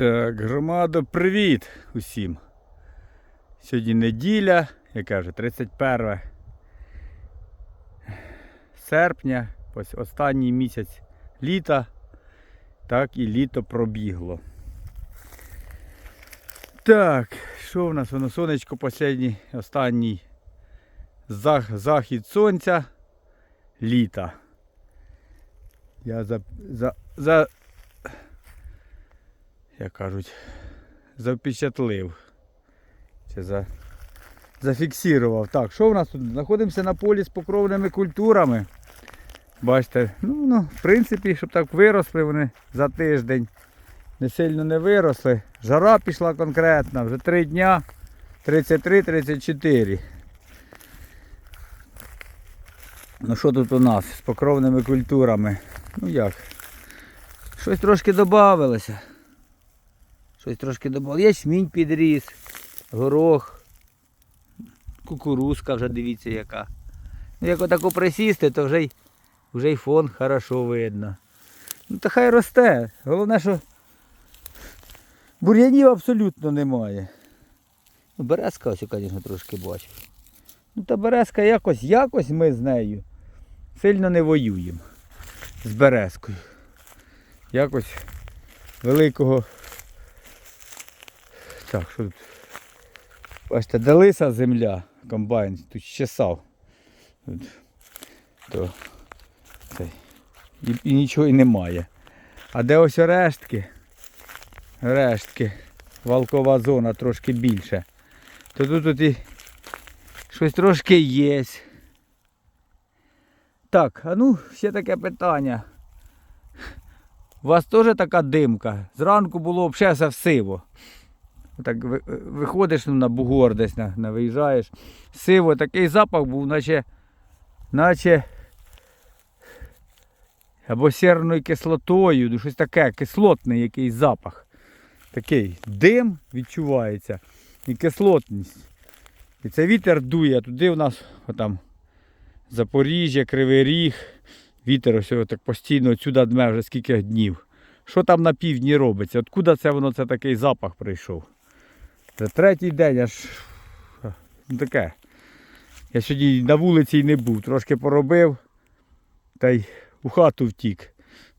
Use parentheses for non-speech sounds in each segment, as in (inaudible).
Так, громадо, привіт усім. Сьогодні неділя, яка вже 31 серпня, ось останній місяць літа, так і літо пробігло. Так, що в нас воно? Сонечко останній, останній зах, захід сонця літа. Я за, за, за як кажуть, запечатлив. Чи за... зафіксував. Так, що в нас тут? Знаходимося на полі з покровними культурами. Бачите, ну, ну, в принципі, щоб так виросли вони за тиждень. Не сильно не виросли. Жара пішла конкретна, вже 3 дня 33-34. Ну що тут у нас з покровними культурами? Ну як? Щось трошки додавалося. Щось трошки додав. Ячмінь підріс, горох, кукурузка вже дивіться яка. Ну як отако присісти, то вже й, вже й фон хорошо видно. Ну та хай росте. Головне, що бур'янів абсолютно немає. Ну, березка ось, звісно, трошки бачу. Ну та березка якось, якось ми з нею сильно не воюємо. З березкою. Якось великого так, що тут? Бачите, далися земля, комбайн, тут чесав. Тут, то, цей, і, і нічого і немає. А де ось рештки? Рештки. Валкова зона трошки більше. То тут, тут і щось трошки є. Так, а ну ще таке питання. У вас теж така димка? Зранку було взагалі все сиво. Так виходиш ну, на бугор десь на, на виїжджаєш. Сиво, такий запах був, наче, наче або сірною кислотою, ну, щось таке, кислотний якийсь запах. Такий дим відчувається і кислотність. І це вітер дує, туди в нас отам Запоріжжя, Кривий Ріг. Вітер ось так постійно сюди дме вже скільки днів. Що там на півдні робиться? Откуда це воно це такий запах прийшов? Третій день аж ну, таке. Я сьогодні на вулиці й не був, трошки поробив та й у хату втік.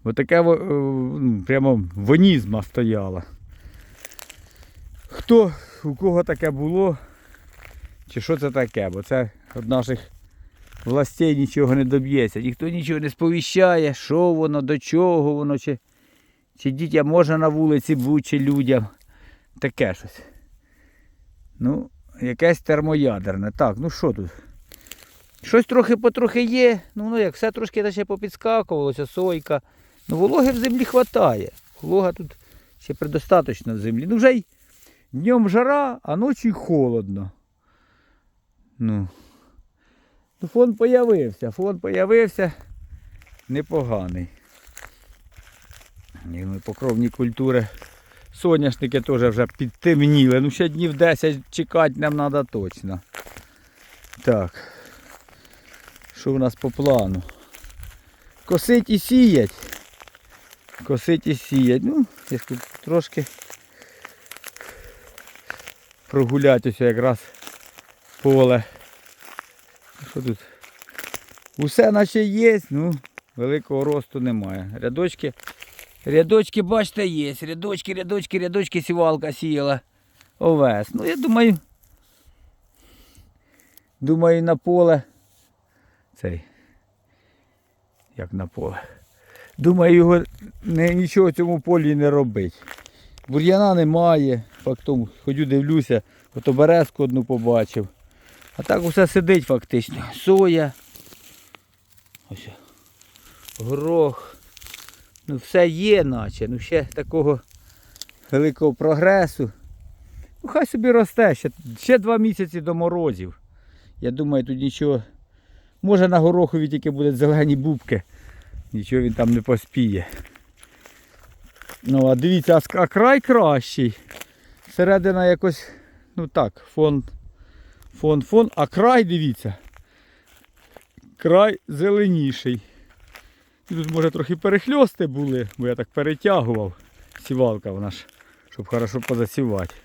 Бо таке е, ну, прямо вонізма стояла. Хто, у кого таке було, чи що це таке? Бо це від наших властей нічого не доб'ється. Ніхто нічого не сповіщає, що воно, до чого воно, чи, чи дітям можна на вулиці бути, чи людям. Таке щось. Ну, якесь термоядерне. Так, ну що тут? Щось трохи потрохи є. Ну, ну як все трошки наче попідскакувалося, сойка. Ну, вологи в землі вистачає. Волога тут ще предостаточно в землі. Ну вже й днем жара, а ночі холодно. Ну. Ну, фон появився, фон появився непоганий. Ну, покровні культури. Соняшники теж вже підтемніли. Ну ще днів 10 чекати нам треба точно. Так. Що в нас по плану? Косить і сіять. Косить і сіять. Ну, я тут трошки прогулятися якраз поле. Що тут? Усе наче є, ну, великого росту немає. Рядочки, рядочки, бачите, є. Рядочки, рядочки, рядочки сівалка сіяла. Овес. Ну, я думаю. Думаю, на поле. Цей. Як на поле. Думаю, його нічого в цьому полі не робить. Бур'яна немає. Фактом ходю, дивлюся, ото березку одну побачив. А так усе сидить фактично. Соя. Ось. Горох. Ну все є наче. Ну ще такого великого прогресу. Ну хай собі росте. Ще, ще два місяці до морозів. Я думаю, тут нічого. Може на горохові тільки будуть зелені бубки. Нічого він там не поспіє. Ну, а дивіться, а край кращий. Середина якось, ну так, фон Фон, фон, а край, дивіться. Край зеленіший. Тут може трохи перехльости були, бо я так перетягував. Сівалка вона ж щоб хорошо позасівати.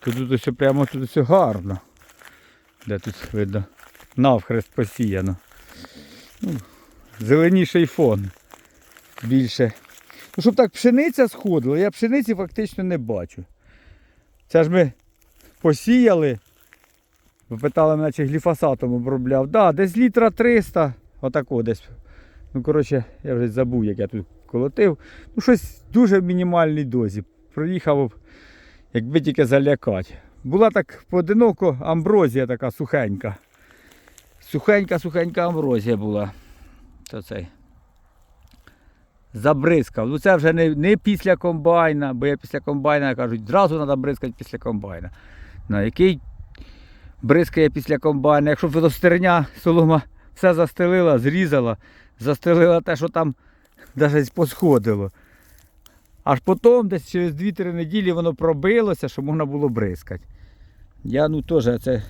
То тут ось прямо тут все гарно. Де тут видно навхрест посіяно. Ну, зеленіший фон. Більше. Ну, щоб так пшениця сходила, я пшениці фактично не бачу. Це ж ми посіяли. Ви питали мене, гліфосатом обробляв. Так, да, десь літра 300, отако десь. Ну, коротше, я вже забув, як я тут колотив. Ну, щось в дуже мінімальній дозі. Проїхав, якби тільки залякати. Була так поодиноко амброзія така сухенька. Сухенька-сухенька амброзія була. То цей. Забризкав. Ну це вже не, не після комбайна, бо я після комбайна кажуть, зразу треба бризкати після комбайна. На який бризкає після комбайна. Якщо водостерня солома все застелила, зрізала, застелила те, що там навіть посходило. Аж потім, десь через 2-3 неділі воно пробилося, що можна було бризкати. Я ну теж це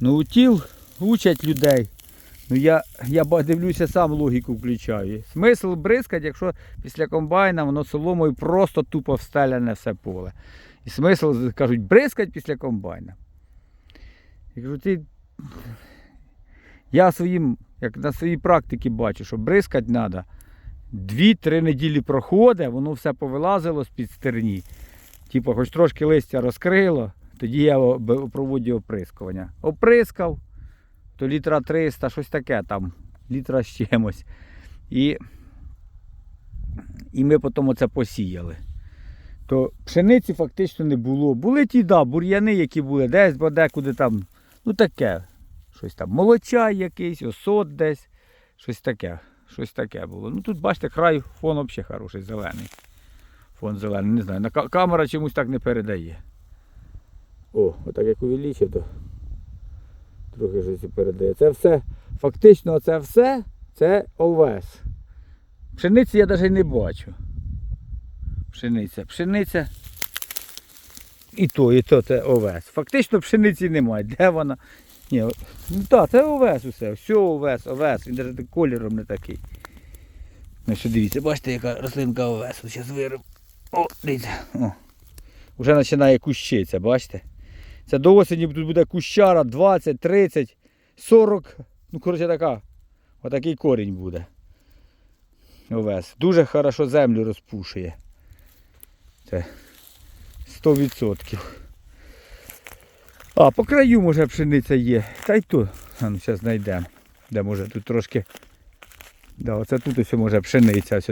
ну, утіл учать людей. Ну я, я дивлюся, сам логіку включаю. Смисл бризкати, якщо після комбайна воно соломою просто тупо встеляне все поле. І смисл, кажуть, бризкать після комбайна. Я кажу, ти... Я своїм, як на своїй практиці бачу, що бризкати треба. Дві-три неділі проходить, воно все повилазило з-під стерні. Типу, хоч трошки листя розкрило, тоді я проводжу оприскування. Оприскав, то літра 300, щось таке там, літра з чимось. І, і ми потім оце посіяли. То пшениці фактично не було. Були ті, да, бур'яни, які були, десь, бо декуди там, ну таке. Щось там, молочай якийсь, осот десь, щось таке. Щось таке було. Ну тут бачите, край фон взагалі хороший, зелений. Фон зелений, не знаю. На камера чомусь так не передає. О, отак як увеличив, то трохи щось передає. Це все, фактично це все, це овес. Пшениці я навіть не бачу. Пшениця. Пшениця. І то, і то це овес. Фактично пшениці немає. Де вона? Ні, ну так, це овес усе. Все овес, овес. Він навіть кольором не такий. Ну що дивіться, бачите, яка рослинка овесу. Зараз вирив. О, дивіться. О. Уже починає кущитися, бачите? Це до осені тут буде кущара 20, 30, 40. Ну, коротше, така. Отакий корінь буде. Овес. Дуже хорошо землю розпушує. Це 100%. А, по краю може пшениця є. Та й. А ну зараз знайдемо. Де може тут трошки. Да, оце тут ось може пшениця, ось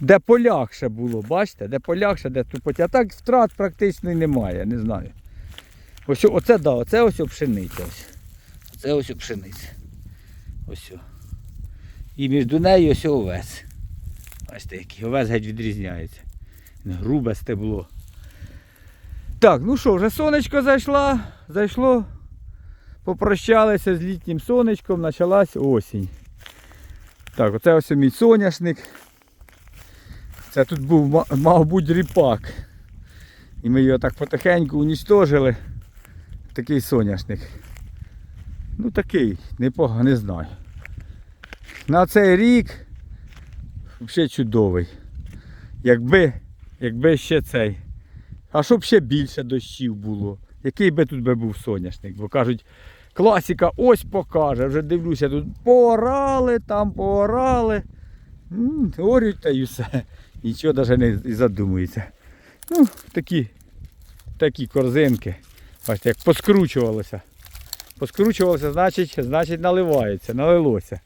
де. Полягше було, бачите? Де полягше, де тупотя. А так втрат практично немає, не знаю. Ось оце да, оце ось пшениця. Ось. Це ось пшениця. Ось. І між нею ось овес. Бачите, який овес геть відрізняється. Грубе стебло. Так, ну що, вже сонечко зайшла, зайшло, попрощалися з літнім сонечком, почалась осінь. Так, оце ось мій соняшник. Це тут був, ма- мав ріпак. І ми його так потихеньку унічтожили. Такий соняшник. Ну такий, непогано, не знаю. На цей рік взагалі чудовий. Якби, якби ще цей. А щоб ще більше дощів було. Який би тут би був соняшник? Бо кажуть, класіка ось покаже. Вже дивлюся, тут поорали, там поорали. Орють та й все. (laughs) Нічого навіть не задумується. Ну, такі, такі корзинки. Бачите, як поскручувалося. Поскручувалося, значить, значить наливається, налилося.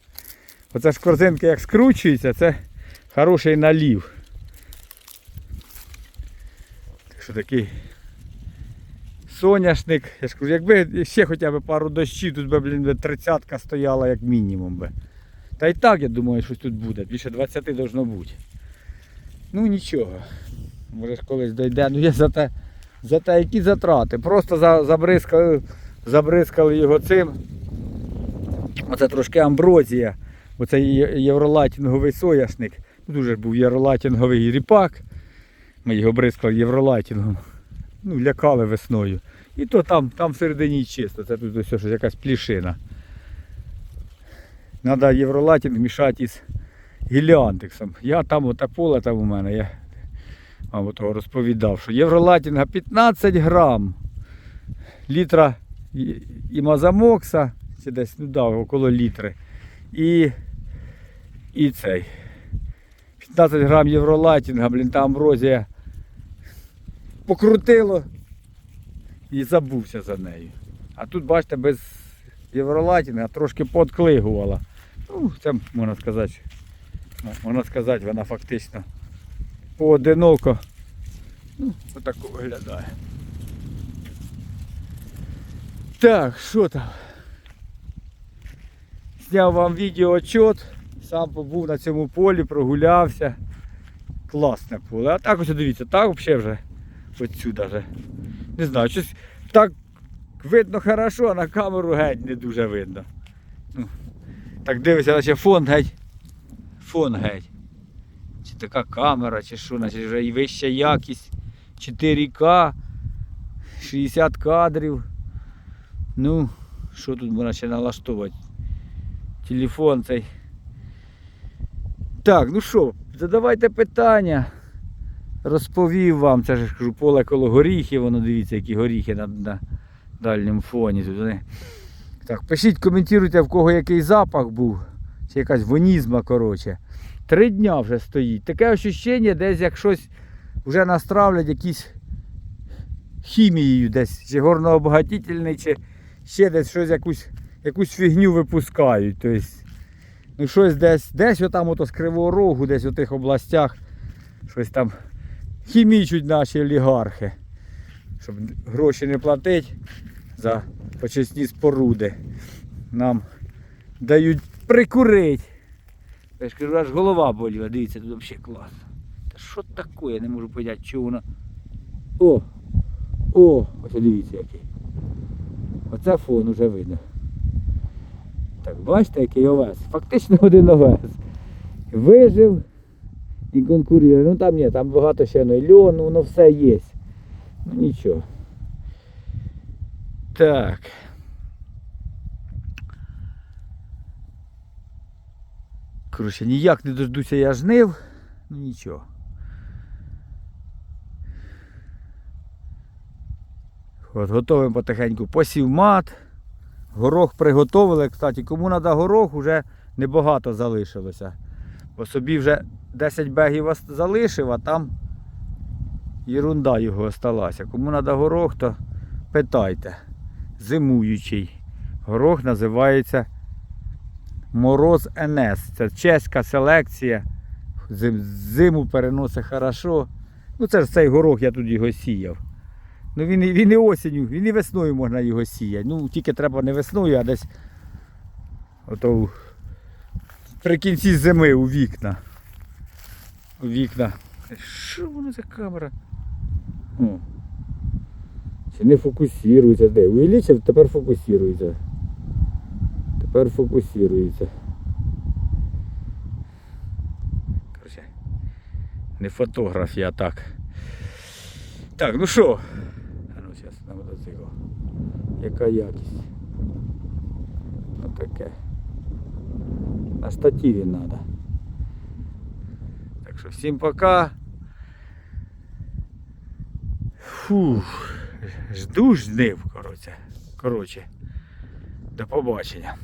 Оце ж корзинки як скручуються, це хороший налів. Так що такий соняшник. Я ж кажу, якби ще хоча б пару дощів, тут би, блін, тридцятка стояла як мінімум би. Та й так, я думаю, щось тут буде. Більше 20 должно бути. Ну нічого. Може ж колись дойде. Ну є за те, за те які затрати. Просто за, забризкали, забризкали його цим. Оце трошки амброзія. Оце євролатінговий сояшник. Тут уже ж був євролатінговий ріпак. Ми його бризкали євролатінгом. Ну, лякали весною. І то там, там всередині чисто, це тут ось щось якась плішина. Треба євролатінг мішати із гіліантексом. Я там оте поле там у мене. Я... або того розповідав, що євролатінга 15 грам, літра імазамокса, чи десь ну, да, около літри. І, і цей. 15 грам євролатінга, блін, та амброзія покрутило і забувся за нею. А тут, бачите, без євролатінга трошки подклигувала. Ну, це можна сказати, можна сказати, вона фактично поодиноко. Ну, отако виглядає. Так, що там? Зняв вам відеоотчет, сам побув на цьому полі, прогулявся. Класне поле. А так ось дивіться, так взагалі вже отсюда вже. Не знаю, щось так видно хорошо, а на камеру геть не дуже видно. Ну, так дивишся, наче фон геть. Фон геть. Чи така камера, чи що, значить вже і вища якість. 4К, 60 кадрів. Ну, що тут можна ще налаштовувати? Телефон цей. Так, ну що, задавайте питання. Розповів вам, це ж кажу, поле коло горіхів, воно дивіться, які горіхи на, на дальньому фоні. Тут вони. Так, пишіть, коментуйте, в кого який запах був, чи якась вонізма, коротше. Три дня вже стоїть. Таке ощущення, десь як щось вже настравлять якісь хімією десь, чи горнообагатительний, чи ще десь щось якусь, якусь фігню випускають. Тобто, ну щось десь, десь отам ото з Кривого Рогу, десь у тих областях, щось там хімічуть наші олігархи, щоб гроші не платити за почесні споруди. Нам дають прикурити. Я ж кажу, аж голова боліла, дивіться, тут взагалі класно. Та що таке? Я не можу поняти, що воно. О! О! Ось дивіться який. Оце фон уже видно. Так, бачите, який овес. Фактично один овес. Вижив і конкурує. Ну там ні, там багато ще ну, льону, воно все є. Ну нічого. Так. Коротше, ніяк не дождуся я жнив. Ну нічого. От, готовимо потихеньку посівмат. Горох приготовили. Кстати, кому треба горох, вже небагато залишилося. Бо собі вже 10 бегів залишив, а там єрунда його осталася. Кому треба горох, то питайте. Зимуючий. Горох називається Мороз НС. Це чеська селекція. Зиму переносить хорошо. Ну це ж цей горох, я тут його сіяв. Ну він, він і осінню, він і весною можна його сіяти. Ну тільки треба не весною, а десь ото при кінці зими у вікна. У вікна. Що воно за камера? О. Чи не фокусується? Де? Увеличив, тепер фокусується. Тепер фокусується. Короче, не фотограф я так. Так, ну що? А ну зараз на мотоцикл. Яка якість? Отаке. На штативі треба. Так що всім пока. Фух. Жду жнив, коротше. Коротше. До побачення.